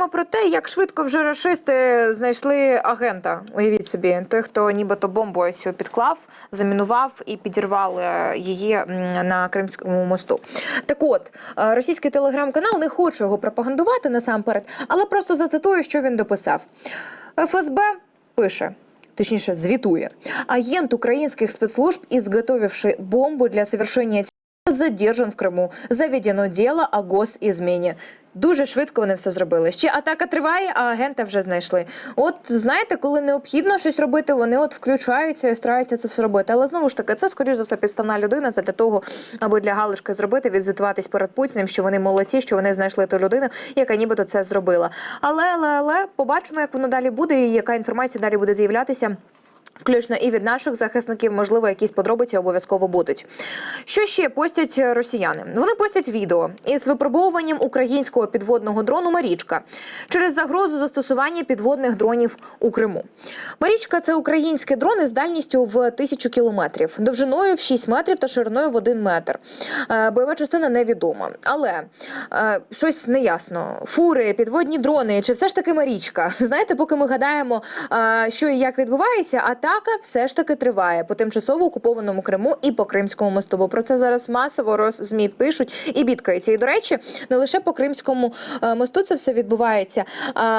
поговоримо про те, як швидко вже рашисти знайшли агента. Уявіть собі, той, хто нібито бомбу ось підклав, замінував і підірвав е, її на Кримському мосту. Так от, е, російський телеграм-канал не хоче його пропагандувати насамперед, але просто зацитую, що він дописав. ФСБ пише. Точніше, звітує. Агент украинских спецслужб, изготовивший бомбу для совершения задержан в Криму. Заведено дело о госізміні. Дуже швидко вони все зробили. Ще атака триває, а агента вже знайшли. От знаєте, коли необхідно щось робити, вони от включаються і стараються це все робити. Але знову ж таки, це скоріш за все підставна людина. Це для того, аби для галишки зробити, відзвітуватись перед Путіним, що вони молодці, що вони знайшли ту людину, яка нібито це зробила. Але але але побачимо, як воно далі буде, і яка інформація далі буде з'являтися. Включно і від наших захисників, можливо, якісь подробиці обов'язково будуть. Що ще постять росіяни? Вони постять відео із випробовуванням українського підводного дрону Марічка через загрозу застосування підводних дронів у Криму. Марічка це українські дрони з дальністю в тисячу кілометрів, довжиною в 6 метрів та шириною в 1 метр. Е, Бойова частина невідома, але е, щось неясно. Фури, підводні дрони, чи все ж таки Марічка? Знаєте, поки ми гадаємо, е, що і як відбувається, атака все ж таки триває по тимчасово окупованому Криму і по Кримському мосту. Бо про це зараз масово роз ЗМІ пишуть і бідкаються. І до речі, не лише по Кримському е, мосту це все відбувається,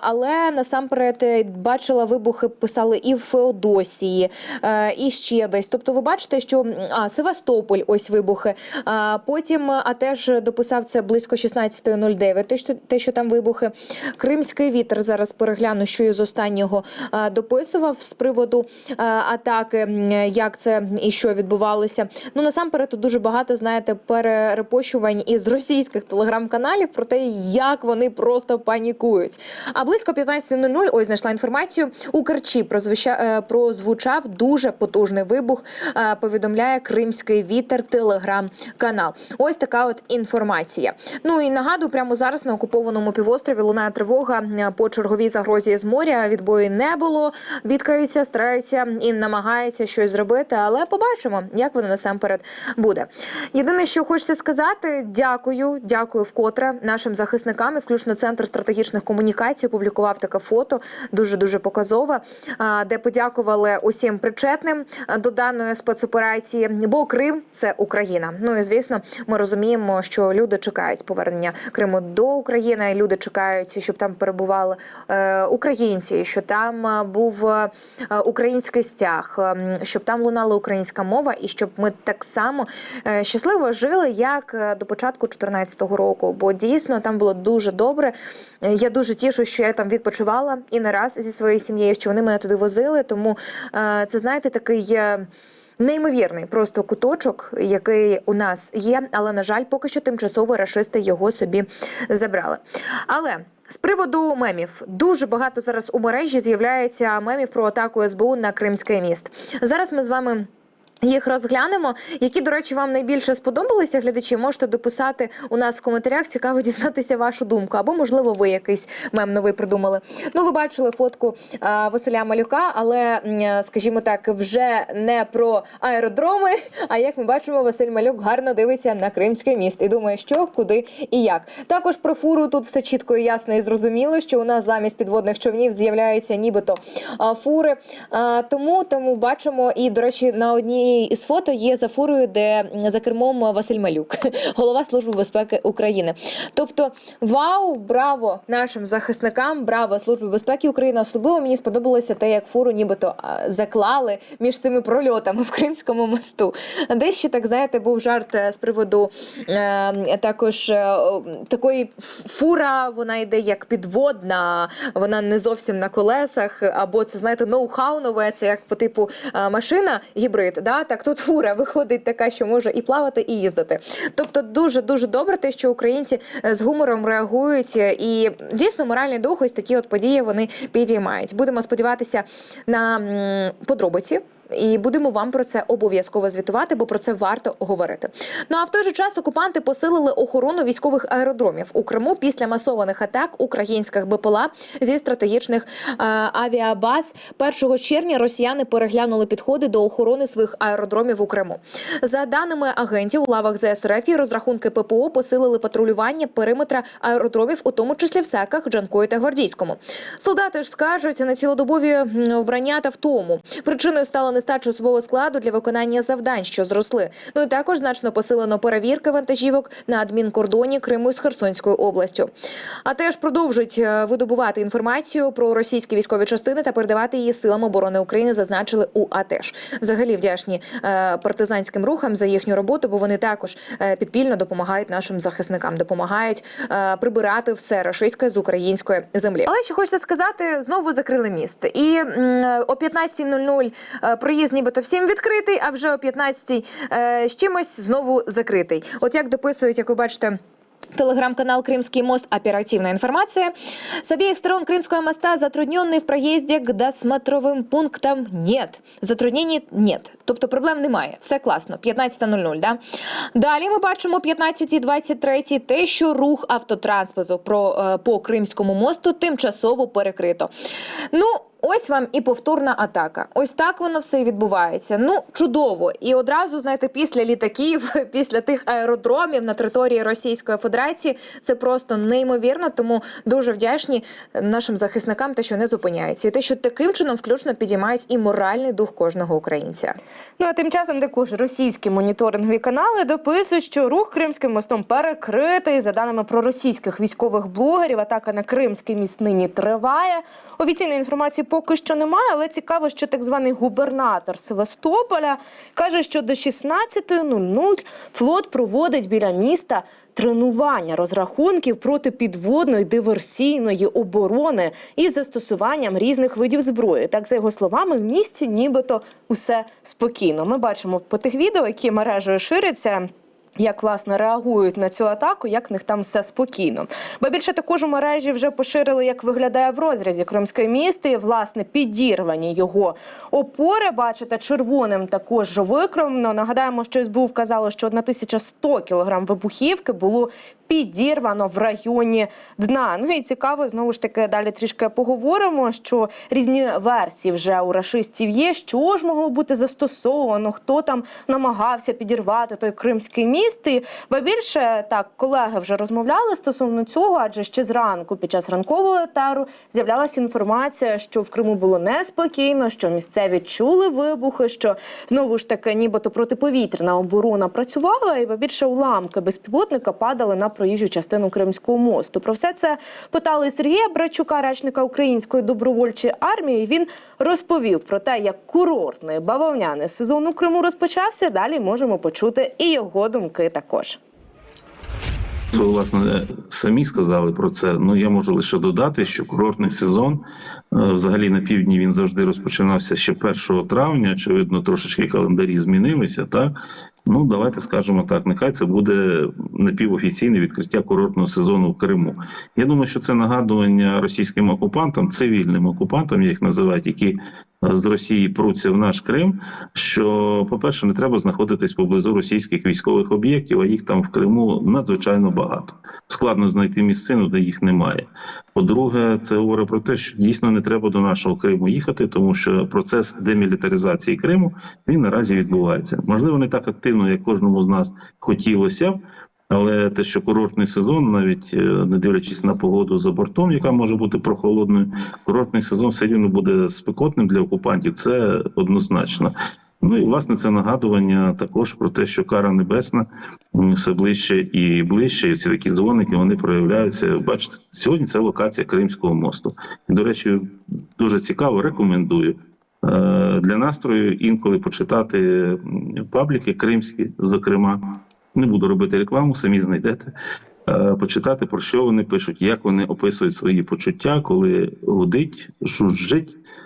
але насамперед е, бачила вибухи, писали і в Феодосії, е, і ще десь. Тобто, ви бачите, що а Севастополь, ось вибухи. А потім а теж дописав це близько 16.09, Те, що те, що там вибухи. Кримський вітер зараз перегляну, що із останнього дописував з приводу атаки, як це і що відбувалося. Ну насамперед тут дуже багато знаєте перерепощувань із російських телеграм-каналів про те, як вони просто панікують. А близько 15.00 ось знайшла інформацію. У Керчі е, прозвучав дуже потужний вибух. е, Повідомляє Кримський вітер телеграм-канал. Ось така от інформація. Ну і нагадую, прямо зараз на окупованому півострові лунає тривога е, по черговій загрозі з моря. Відбою не було. Бідкаються, стараються і намагаються щось зробити, але побачимо, як воно насамперед буде. Єдине, що хочеться сказати, дякую, дякую вкотре нашим захисникам, і включно центр стратегічних комунікацій опублікував таке фото, дуже дуже показове, де подякували усім причетним до даної спецоперації. Бо Крим це Україна. Ну і звісно, ми розуміємо, що люди чекають повернення Криму до України. і Люди чекають, щоб там перебували е, українці, що там був е, український стяг, е, щоб там лунала українська мова, і щоб ми так само е, щасливо жили, як е, до початку 2014 року. Бо дійсно там було дуже добре. Е, Я дуже тішу, що я там відпочивала і не раз зі своєю сім'єю, що вони мене туди возили. Тому це знаєте такий. Неймовірний просто куточок, який у нас є, але на жаль, поки що тимчасово рашисти його собі забрали. Але з приводу мемів дуже багато зараз у мережі з'являється мемів про атаку СБУ на Кримський міст. Зараз ми з вами. Їх розглянемо. Які, до речі, вам найбільше сподобалися глядачі? Можете дописати у нас в коментарях. Цікаво дізнатися вашу думку. Або, можливо, ви якийсь мем новий придумали. Ну, ви бачили фотку Василя Малюка, але, скажімо так, вже не про аеродроми. А як ми бачимо, Василь Малюк гарно дивиться на Кримський міст і думає, що, куди і як. Також про фуру тут все чітко і ясно і зрозуміло, що у нас замість підводних човнів з'являються нібито фури. Тому, тому бачимо, і, до речі, на одній із фото є за фурою, де за кермом Василь Малюк, голова Служби безпеки України. Тобто, вау, браво нашим захисникам, браво Службі безпеки України. Особливо мені сподобалося те, як фуру нібито заклали між цими прольотами в Кримському мосту. Десь ще так знаєте, був жарт е, з приводу е, також е, такої фура. Вона йде як підводна, вона не зовсім на колесах, або це знаєте, ноу-хау нове, це як по типу е, машина гібрид. Да? Так тут фура виходить така, що може і плавати, і їздити. Тобто, дуже дуже добре, те, що українці е, з гумором реагують, е, і дійсно моральний дух, ось такі от події вони підіймають. Будемо сподіватися на подробиці. І будемо вам про це обов'язково звітувати, бо про це варто говорити. Ну а в той же час окупанти посилили охорону військових аеродромів у Криму після масованих атак українських БПЛА зі стратегічних е, авіабаз. 1 червня росіяни переглянули підходи до охорони своїх аеродромів у Криму. За даними агентів, у лавах ЗСРФ розрахунки ППО посилили патрулювання периметра аеродромів, у тому числі в секах, Джанкої та Гвардійському. Солдати ж скаржаться на цілодобові вбрання та втому. Причиною стала нестача особового складу для виконання завдань, що зросли. Ну і також значно посилено перевірки вантажівок на адмінкордоні Криму з Херсонською областю. А теж продовжують е, видобувати інформацію про російські військові частини та передавати її силам оборони України. Зазначили у АТЕШ. Взагалі вдячні е, партизанським рухам за їхню роботу, бо вони також е, підпільно допомагають нашим захисникам, допомагають прибирати все рашистське з української землі. Але ще хочеться сказати, знову закрили міст. І о 15.00 е, проїзд нібито всім відкритий, а вже о 15.00 е, з чимось знову закритий. От як дописують, як ви бачите. Телеграм-канал «Крымский мост. Оперативная информация. С обеих сторон Крымского моста затрудненный в проезде к досмотровым пунктам нет. Затруднений нет. Тобто проблем немає. Все класно. 15.00, да? Далі ми бачимо 15.23 те, що рух автотранспорту про, е, по Кримському мосту тимчасово перекрито. Ну, Ось вам і повторна атака. Ось так воно все і відбувається. Ну чудово. І одразу знаєте, після літаків, після тих аеродромів на території Російської Федерації це просто неймовірно. Тому дуже вдячні нашим захисникам, те, що не зупиняються, і те, що таким чином включно підіймають і моральний дух кожного українця. Ну а тим часом також російські моніторингові канали дописують, що рух Кримським мостом перекритий. За даними проросійських військових блогерів, атака на Кримський міст нині триває. Офіційної інформації поки що немає, але цікаво, що так званий губернатор Севастополя каже, що до 16.00 флот проводить біля міста. Тренування розрахунків проти підводної диверсійної оборони із застосуванням різних видів зброї. Так, за його словами, в місті нібито усе спокійно. Ми бачимо по тих відео, які мережею ширяться. Як власне реагують на цю атаку, як в них там все спокійно. Бо більше також у мережі вже поширили, як виглядає в розрізі Кримське місто. І, власне, підірвані його опори. Бачите, червоним також викромно. Нагадаємо, що СБУ вказало, що 1100 кілограм вибухівки було підірвано в районі дна. Ну і цікаво, знову ж таки, далі трішки поговоримо, що різні версії вже у рашистів є. Що ж могло бути застосовано, хто там намагався підірвати той кримський міст. І, ба більше так, колеги вже розмовляли стосовно цього, адже ще зранку, під час ранкового етеру, з'являлася інформація, що в Криму було неспокійно, що місцеві чули вибухи, що знову ж таки, нібито протиповітряна оборона працювала, і ба більше уламки безпілотника падали на проїжджу частину Кримського мосту. Про все це питали Сергія Брачука, речника Української добровольчої армії. Він розповів про те, як курортний бавовняний сезон у Криму розпочався. Далі можемо почути і його думки також. Ви, власне, самі сказали про це. Ну я можу лише додати, що курортний сезон взагалі на півдні він завжди розпочинався ще 1 травня. Очевидно, трошечки календарі змінилися. Так ну давайте скажемо так. Нехай це буде напівофіційне відкриття курортного сезону в Криму. Я думаю, що це нагадування російським окупантам, цивільним окупантам, їх називають, які е, з Росії пруться в наш Крим. Що, по-перше, не треба знаходитись поблизу російських військових об'єктів, а їх там в Криму надзвичайно багато. Складно знайти місцину, де їх немає. По-друге, це говорить про те, що дійсно не треба до нашого Криму їхати, тому що процес демілітаризації Криму він наразі відбувається. Можливо, не так активно, як кожному з нас хотілося б. Але те, що курортний сезон, навіть е, не дивлячись на погоду за бортом, яка може бути прохолодною, курортний сезон все рівно буде спекотним для окупантів. Це однозначно. Ну і власне це нагадування також про те, що кара небесна все ближче і ближче. І ці такі дзвоники вони проявляються. Бачите, сьогодні це локація Кримського мосту. І, до речі, дуже цікаво, рекомендую. Е, Для настрою інколи почитати пабліки кримські, зокрема, не буду робити рекламу, самі знайдете. Е, Почитати про що вони пишуть, як вони описують свої почуття, коли гудить, жужжить, е,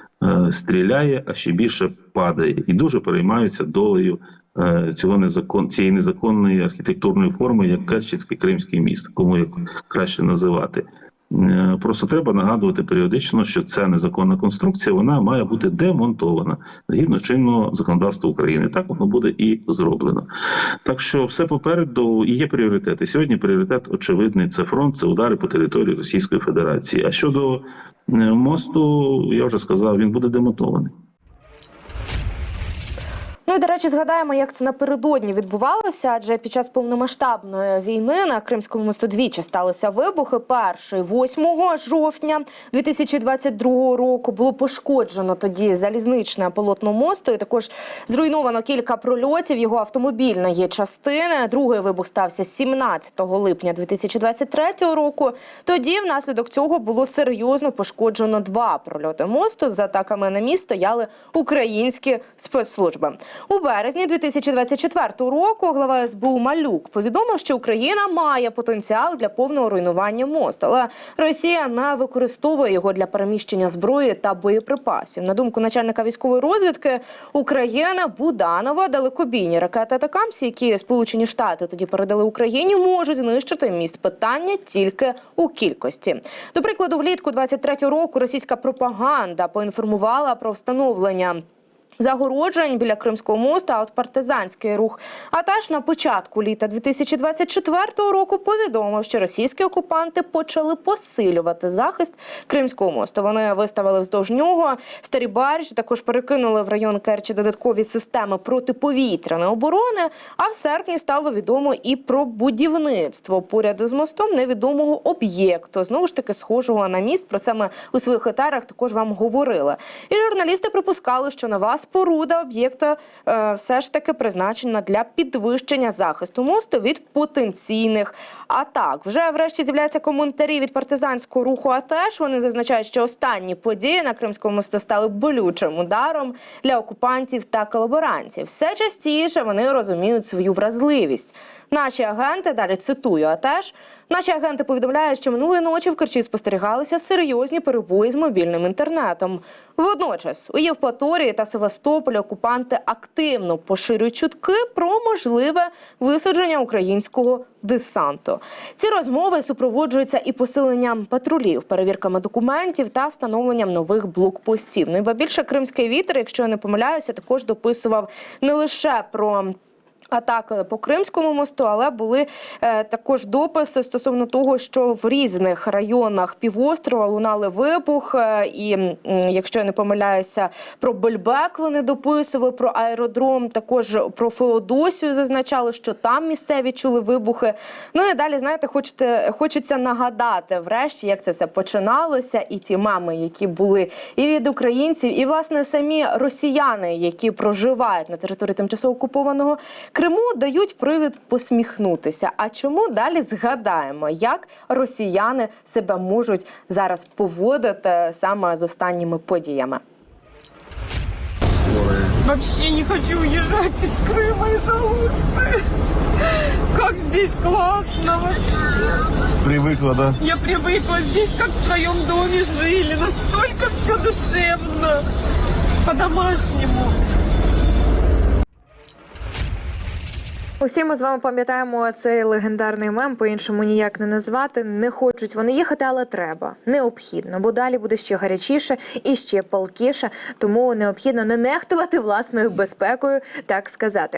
стріляє, а ще більше падає, і дуже переймаються долею е, цього незакон цієї незаконної архітектурної форми, як Керченський кримський міст, кому як краще називати. Е, Просто треба нагадувати періодично, що ця незаконна конструкція вона має бути демонтована згідно чинного законодавства України. Так воно буде і зроблено. Так що все попереду і є пріоритети. Сьогодні пріоритет очевидний це фронт, це удари по території Російської Федерації. А щодо е, мосту, я вже сказав, він буде демонтований. Ну і до речі, згадаємо, як це напередодні відбувалося. Адже під час повномасштабної війни на Кримському мосту двічі сталися вибухи. Перший 8 жовтня 2022 року було пошкоджено тоді залізничне полотно мосту. І також зруйновано кілька прольотів його автомобільної частини. Другий вибух стався 17 липня 2023 року. Тоді, внаслідок цього, було серйозно пошкоджено два прольоти мосту. За атаками на міст стояли українські спецслужби. У березні 2024 року глава СБУ Малюк повідомив, що Україна має потенціал для повного руйнування мосту, але Росія не використовує його для переміщення зброї та боєприпасів. На думку начальника військової розвідки України Буданова, далекобійні ракети Атакамсі, які Сполучені Штати тоді передали Україні, можуть знищити міст. Питання тільки у кількості. До прикладу, влітку 23 року російська пропаганда поінформувала про встановлення. Загороджень біля Кримського мосту, а от партизанський рух. А теж на початку літа 2024 року повідомив, що російські окупанти почали посилювати захист Кримського мосту. Вони виставили вздовж нього старі баржі, також перекинули в район Керчі додаткові системи протиповітряної оборони. А в серпні стало відомо і про будівництво поряд із мостом невідомого об'єкту. Знову ж таки, схожого на міст. Про це ми у своїх етерах також вам говорили. І журналісти припускали, що нова споруда об'єкта е, все ж таки призначена для підвищення захисту мосту від потенційних атак. Вже врешті з'являються коментарі від партизанського руху. А теж вони зазначають, що останні події на Кримському мосту стали болючим ударом для окупантів та колаборантів. Все частіше вони розуміють свою вразливість. Наші агенти далі цитую, а теж наші агенти повідомляють, що минулої ночі в Керчі спостерігалися серйозні перебої з мобільним інтернетом. Водночас у Євпаторії та Севастополі окупанти активно поширюють чутки про можливе висадження українського десанту. Ці розмови супроводжуються і посиленням патрулів, перевірками документів та встановленням нових блокпостів. Ну і більше кримський вітер, якщо я не помиляюся, також дописував не лише про. Атаки по Кримському мосту, але були е, також дописи стосовно того, що в різних районах півострова лунали вибух. Е, і м, якщо я не помиляюся, про Бельбек вони дописували про аеродром. Також про Феодосію зазначали, що там місцеві чули вибухи. Ну і далі, знаєте, хочете, хочеться нагадати, врешті, як це все починалося, і ті мами, які були і від українців, і власне самі росіяни, які проживають на території тимчасово окупованого Криму, дають привід посміхнутися. А чому далі згадаємо, як росіяни себе можуть зараз поводити саме з останніми подіями? Вообще не хочу уезжать из Крыма из Алушты. Как здесь классно вообще. Привыкла, да? Я привыкла здесь, как в своем доме жили. Настолько все душевно. По-домашнему. Усі ми з вами пам'ятаємо цей легендарний мем, по-іншому ніяк не назвати. Не хочуть вони їхати, але треба. Необхідно, бо далі буде ще гарячіше і ще палкіше. Тому необхідно не нехтувати власною безпекою, так сказати.